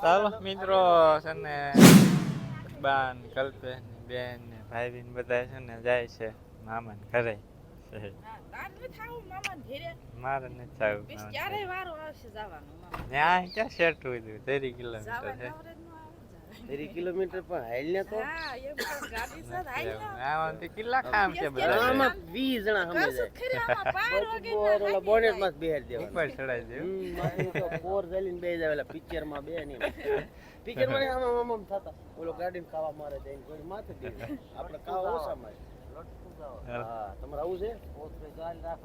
ચાલો મિત્રો છે ને બાન કલ્પેશ ને બેન ને ભાઈ બેન બધા છે ને જાય છે થાવું મામાને ઘેરે. મારે નથી મામાને ક્યારે વારો આવશે જવાનો ત્યાં ક્યાં શેઠું હોય તેરી કિલોમીટર છે. નવરે ન આવે ને તેરી કિલોમીટર પણ હાલ ને. તો. હા, એમ ગાડી છે હાલ ને. બધા આમાં વીસ જણા સમય જાય. ખરી આમાં પાર વગરના બોર બોનેટ જાય. માં બેહાર દેવાનું. ઉપર ચડાઈ દે હમ, તો પોર જલીને બેહી જાય ઓલા પિક્ચરમાં બે નહીં. પિક્ચરમાં આમ આમ આમ થતા. ઓલો ગાડી ખાવા મારે જાય કોઈ માથે દે આપણે ખાવા ઓછા મારે હા તમારે આવું છે?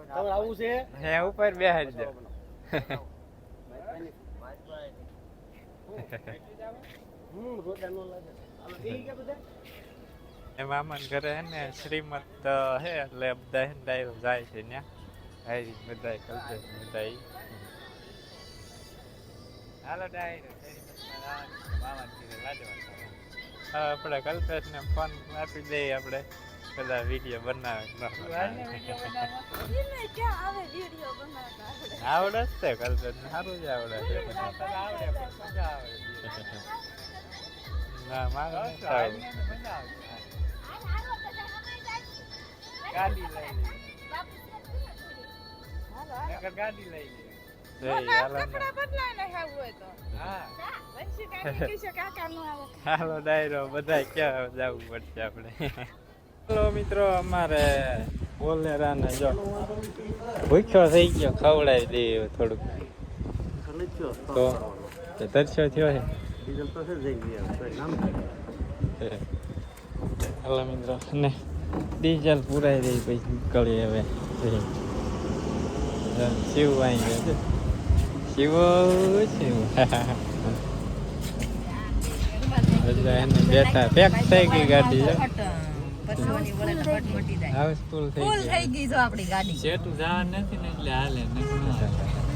તમારે આવું છે? હે ઉપર બેહાડી દે. હમ નો લાગે હાલો, બધા? એ મામાને ઘરે હે ને શ્રીમત હે એટલે બધા હે ને ડાયરો જાય છે ત્યાં હારી બધા કલ્પેશ બધા. હાલો ડાયરો આપણે કલ્પેશ ને ફોન આપી દઈએ આપણે. બધા વીડિયો બનાવે ન આવડે? છે. કલ્પેશ સારું જ આવડે છે ના મારે. ગાડી લઈ. ગાડી લઈ જો ના કપડાં બદલાય ને આવું હોય તો. હા વંશી કાકી કહેશે કાકા નો આવે. હાલો ડાયરો બધા ક્યાં જવું પડશે આપણે હાલો મિત્રો અમારે બોલેરા ને જો ભૂખ્યો થઈ ગયો ખવડાવી દઈએ થોડુંક તો તે તરસ્યો થયો છે ડીઝલ તો છે જઈ ગયા તો નામ હાલો મિત્રો ને ડીઝલ પુરાઈ દઈ પછી નીકળી હવે શિવ આવી ગયો છે. શિવ શિવ. બેઠા. પેક થઈ ગઈ ગાડી. હાઉસફુલ થઈ ગઈ. ગઈ જો આપણી ગાડી. સેટું જવાનું નથી ને એટલે હાલે.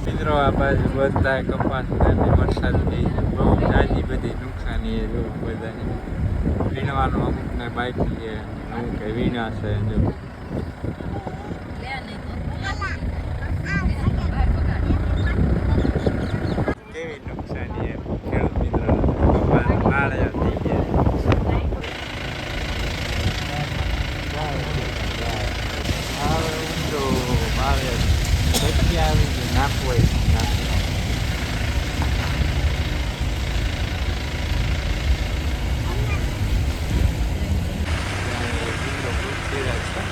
મિત્રો, આ બાજુ બધા કપાસ ને વરસાદથી બહુ જાજી બધી નુકસાની એ જો બધા વીણવાનું અમુકને બાકી છે. અમુક વીણા છે જો. કેવી નુકસાની એમ. ખેડૂત મિત્રો કપાસ નાળિયા થઈ ગયા. આવે આવે આવી ગયું નાખવું હોય તો નાખવું. ઊંડો ઘૂસી રહ્યો છે.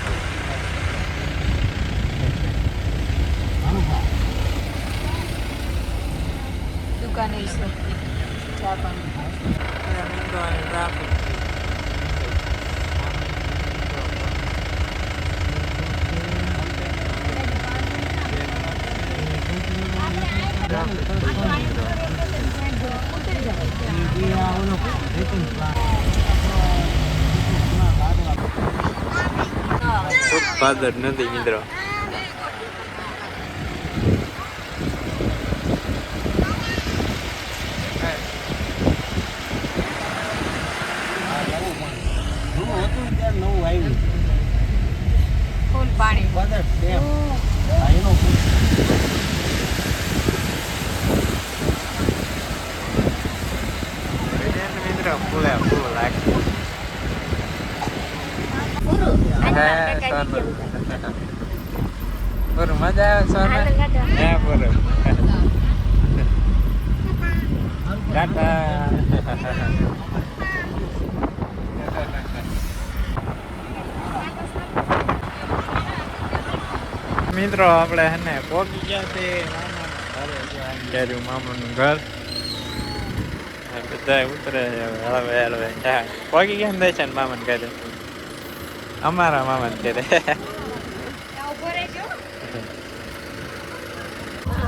દુકાને છે ચા પાણી ઊંડો ઉત્પાદન નથી મિત્રો જૂનું હતું ને ત્યારે નવું આવ્યું ફૂલ પાણી બધા ડેમ આ એનો પુલ. મિત્રો ફૂલે ફૂલ લાગે મજા આવે સોના? હે બરું. ટાટા. મિત્રો આપણે હે ને પહોંચી ગયા છે મામાના ઘરે. બધા ઉતરે હવે હળવે હળવે. પહોંચી ગયા ને દર્શન મામાને ઘરે. અમારા મામાને અત્યારે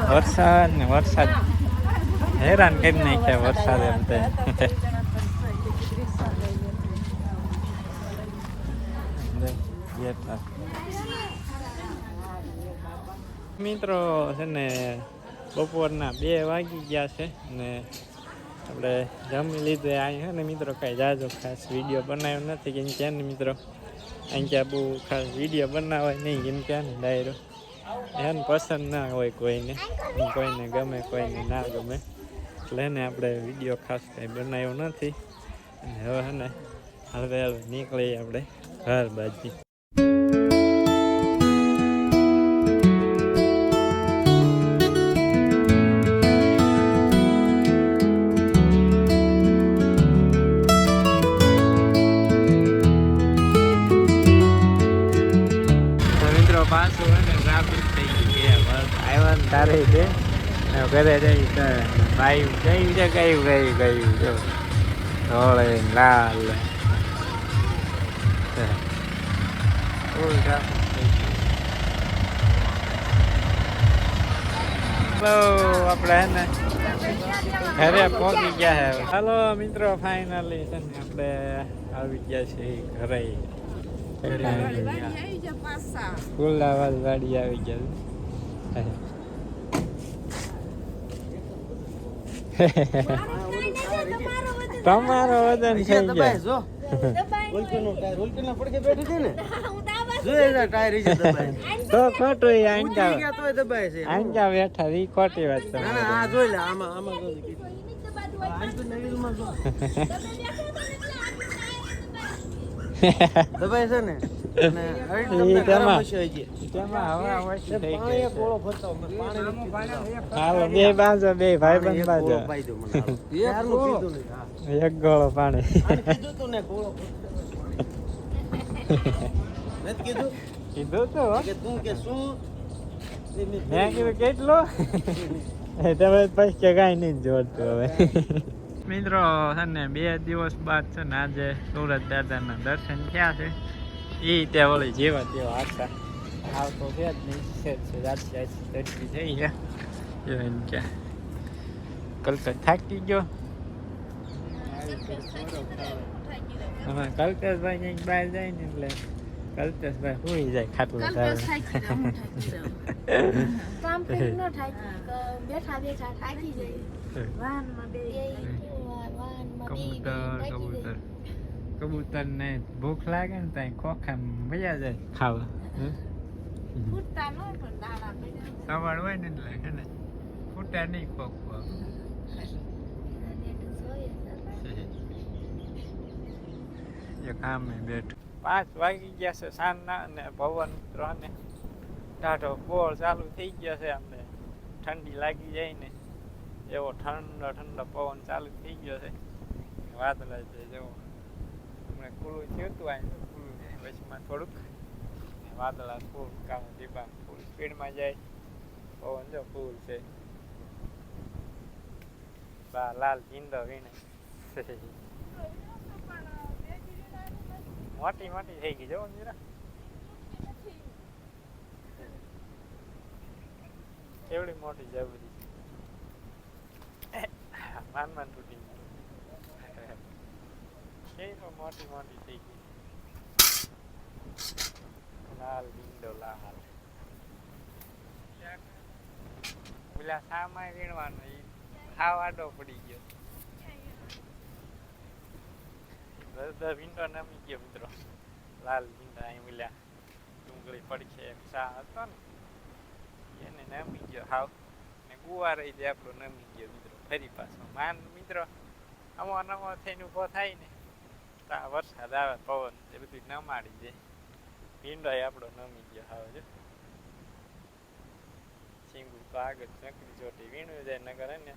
વરસાદ ને વરસાદ. હેરાન કરી નાખ્યા વરસાદ એમ તે. મિત્રો છે ને બપોરના બે વાગી ગયા છે ને આપણે જમી લીધે અહીં છે ને મિત્રો કાંઈ જાજો ખાસ વીડિયો બનાવ્યો નથી કેમ કે મિત્રો અહીં ક્યાં બહુ ખાસ વીડિયો બનાવાય નહીં કેમ કે ને ડાયરો એને પસંદ ના હોય કોઈને કોઈને ગમે કોઈને ના ગમે એટલે એને આપણે વીડિયો ખાસ કંઈ બનાવ્યો નથી અને હવે ને હવે હવે નીકળીએ આપણે ઘર બાજુ ને ઘરે જઈ તો ભાઈ જઈ છે કયું કયું ગયું જો. ધોળે લાલ. ગયું બહુ આપણે હે ને ઘરે પહોંચી ગયા છે હાલો મિત્રો ફાઇનલી છે ને આપણે આવી ગયા છે ઘરે. ફૂલ આવાજ ગાડી આવી ગયા તમારો વજન થઈ દબાય ગયા જો ઉલટીનો ટાયર ઉલટીના પડકે બેઠી છે ને હું દાબા જો એના વજન થઈ તો ખોટું છે. આંજા બેઠા ઈ ખોટી વાત છે. ના આ જોઈ લે આમાં આમાં જો જો. દબાય છે. ને? મેં. હાલો બે બે ભાઈ બંધ. એક ગોળો? પાણી. કીધું તું ને ગોળો મેં જ કીધું? કીધું તો કે તું કે શું? મેં મેં કીધું. કેટલું? તમે પછી કે નહીં જોડતું હવે. મિત્રો છે ને બે દિવસ બાદ છે ને આજે સુરત દાદાના દર્શન થયા છે. એ ત્યાં વળી જેવા તેવા હતા. આવતો છે જ નહીં રાત થઈ ગયા જોઈને ક્યાં કલકત થાકી ગયો હા કલ્પેશભાઈ કંઈક બહાર જાય ને એટલે કલ્પેશભાઈ સુઈ જાય ખાટલા કામ ન બેઠા બેઠા થાકી જાય વાહનમાં કબૂતર કબૂતર કબૂતર ને ભૂખ લાગે ને ત્યાં ખોખા મજા જાય ખાવા? ફૂટતા ન પણ દાડા પડ્યા હોય. ને એટલે ને. ફૂટા નહીં એ કામે બેઠું. પાંચ વાગી ગયા છે સાંજના અને પવન ત્રણે. ટાઢો બોળ ચાલુ થઈ ગયો છે અમને ઠંડી લાગી જાય ને. એવો ઠંડો ઠંડો પવન ચાલુ થઈ ગયો છે. વાદળા છે જેવો હમણાં કુળું થયું હતું આ કુળું છે વચમાં થોડુંક. વાદળા ફૂલ કામ ડીબા ફૂલ. સ્પીડમાં જાય. પવન જો ફૂલ છે. બા, લાલ જીંદો વીણે. મોટી મોટી થઈ ગઈ જો જીરા કેવડી મોટી જબરી માન માન તૂટી ગઈ. મોટી મોટી થઈ ગઈ. લાલ બિંદો લાલ પેલા સામાય વીણવાનો એ હાવ આડો પડી ગયો બધા ભીંડો નમી ગયો મિત્રો લાલ ભીંડા અહીં મિલ્યા ડુંગળી પડખે એક સા હતો ને એને નમી ગયો હાવ ને ગુવાર જે આપણો નમી ગયો મિત્રો ફરી પાછો માન મિત્રો આમાં નમો થઈને ઊભો થાય ને તો આ વરસાદ આવે પવન એ બધું નમાડી જાય ભીંડો આપણો નમી ગયો હાવ જો. ચીંગુ તો આગળ ચકડી ચોટી વીણું જાય નગર ને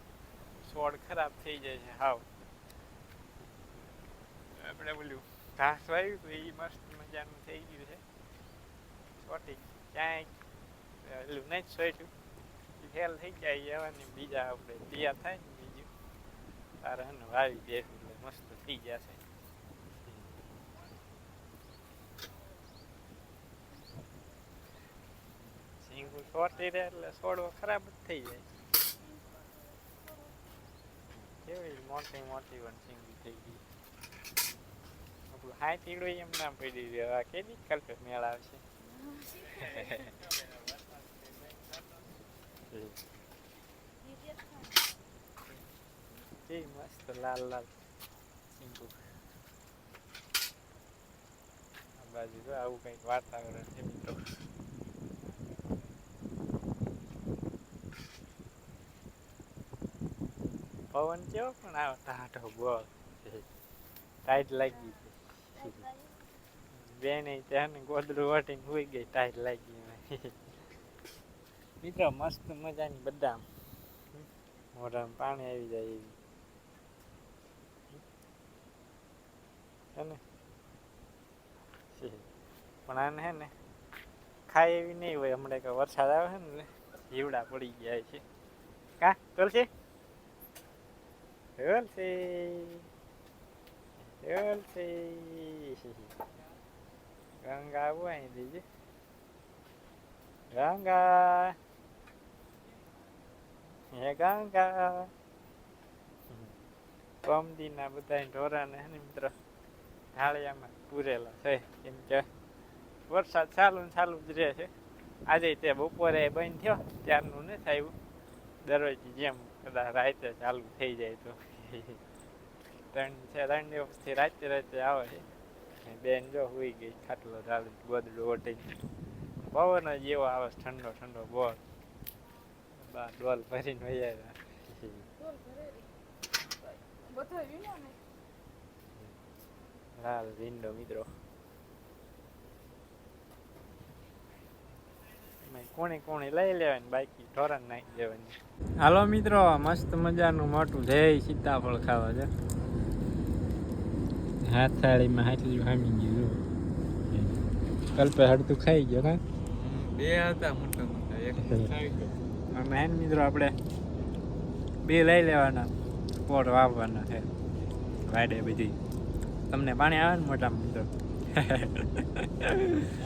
છોડ ખરાબ થઈ જાય છે હાવ. આપણે બોલ્યું ઘાસ વાવ્યું તો એ મસ્ત મજાનું થઈ ગયું છે. ચોટી ક્યાંય પેલું નહીં સોચ્યું એ ફેલ થઈ જાય એવાની બીજા આપણે તૈયાર થાય ને બીજું. તારે વાવી દેશું એટલે મસ્ત થઈ જશે. સિંગું રહે એટલે છોડવો ખરાબ જ થઈ જાય. કેવી મોટી મોટી વન સિંગી થઈ ગઈ. આપણું હાઈ તીડું એમ ના પડી રહ્યો કેદી કલ્પે મેળ આવશે? મસ્ત લાલ લાલ સિંગુ. બાજુ આવું કંઈક વાતાવરણ છે મિત્રો. પવન કેવો પણ આવે ટાઢો બોલ. ટાઈટ લાગી બેને બેન ત્યાં ગોદડું વાટીને હોઈ ગઈ ટાઈટ લાગી. મિત્રો, મસ્ત મજાની બધા મોઢામાં પાણી આવી જાય એવી. પણ આને હે ને ખાય એવી નહીં હોય. હમણાં કે વરસાદ આવે છે ને જીવડા પડી ગયા છે. કા? તોલશે? તોલશે તોલશે ગંગા અહીં દીજે ગંગા હે ગંગા પમદીના બધા ઢોરાને ને મિત્ર ઢાળિયામાં પૂરેલા છે કેમ કે વરસાદ ચાલુ ને ચાલુ જ રહે છે આજે તે બપોરે બંધ થયો ત્યારનું નથી આવ્યું દરરોજ જેમ કદાચ રાતે ચાલુ થઈ જાય તો ત્રણ છે ત્રણ દિવસથી રાતે રાતે આવે. છે બેન જો હુઈ ગઈ ખાટલો ચાલુ ગોદડું ઓટી પવન જ એવો આવે ઠંડો ઠંડો બોલ. બા ડોલ ભરીને વહી આવ્યા. લાલ વિન્ડો મિત્રો. કોણે કોણે લઈ લેવાની બાકી ઢોરણ નાખી દેવાની. હાલો મિત્રો મસ્ત મજાનું મોટું જય સીતાફળ ખાવા છે હાથાળીમાં હાથલી હામી ગયું કલ્પે હડતું ખાઈ ગયો ને બે હતા મોટા મોટા એક ખાઈ ગયો. અને મિત્રો આપણે બે લઈ લેવાના પોટ વાવવાના છે. વાડે બધી. તમને પાણી આવે ને મોટા મિત્રો?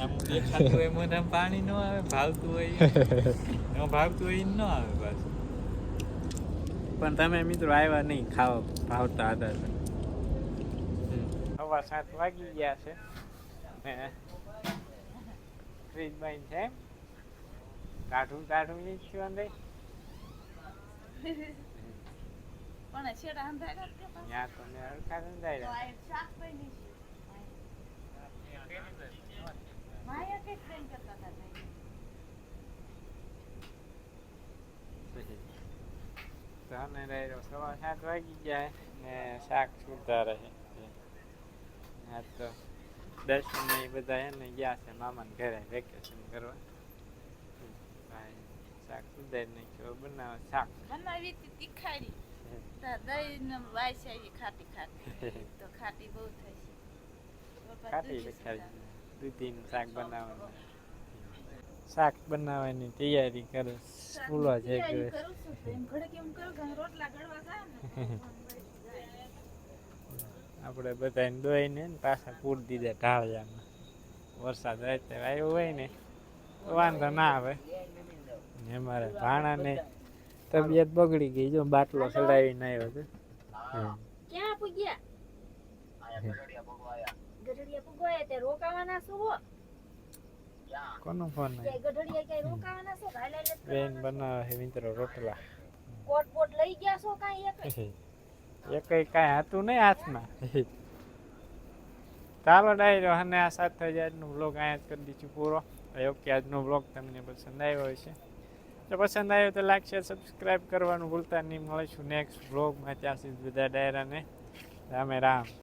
આમ દેખાતું હોય મોઢામાં પાણી ન આવે ભાવતું હોય ભાવતું હોય ન આવે પાછું. પણ તમે મિત્રો આવ્યા નહીં ખાવા ભાવતા હતા તો. સાત વાગી ગયા છે. ને ફ્રીજ બંધ છે. એમ? કાઢું કાઢું ઈ જ છું અંદર પણ છેડા અંધારા ત્યાં તો મેં હરખા ધંધાયરા. આ એક શાક બની છે માયા કે ટ્રેન કરતા હતા ભાઈ. તો અમે રહ્યો સવા સાત વાગી ગયા ને શાક સુધારે છે હા તો દર્શન ને એ બધા એને ગયા છે મામાને ઘરે વેકેશન કરવા શાક સુધારી નાખ્યો બનાવે શાક બનાવી તીખારી દહીં વાય છે ખાટી ખાટી. તો ખાટી બહુ થઈ લખાવી સુધાર. દૂધીનું શાક બનાવવાનું. શાક બનાવવાની તૈયારી કરે. સ્કૂલો છે. આપણે બધાને દોઈને પાછા પૂર દીધા ઢાળિયામાં. વરસાદ રાતે આવ્યો હોય ને તો વાંધો ના આવે. ને ભાણા ભાણાને તબિયત બગડી ગઈ. જો બાટલો ચડાવીને આવ્યો છે. હમ. ક્યાં પૂગ્યા પૂગવાયા તે રોકાવાના શું હો? કોનો ફોન કે ગઢડિયા કે રોકાવાના છો હાલે જ બેન હે બનાવે છે મિત્રો રોટલા. કોટ બોટ લઈ ગયા છો કાઈ એક એ કઈ કાંઈ હતું નહીં હાથમાં? ચાલો ડાયરો અને આ સાત આજનો બ્લોગ અહીંયા જ કરી દીધું પૂરો. ઓકે આજનો બ્લોગ તમને પસંદ આવ્યો હશે. જો પસંદ આવ્યો તો લાઈક શેર સબસ્ક્રાઈબ કરવાનું ભૂલતા નહીં. મળીશું નેક્સ્ટ બ્લોગમાં ત્યાં સુધી બધા ડાયરાને રામે રામ.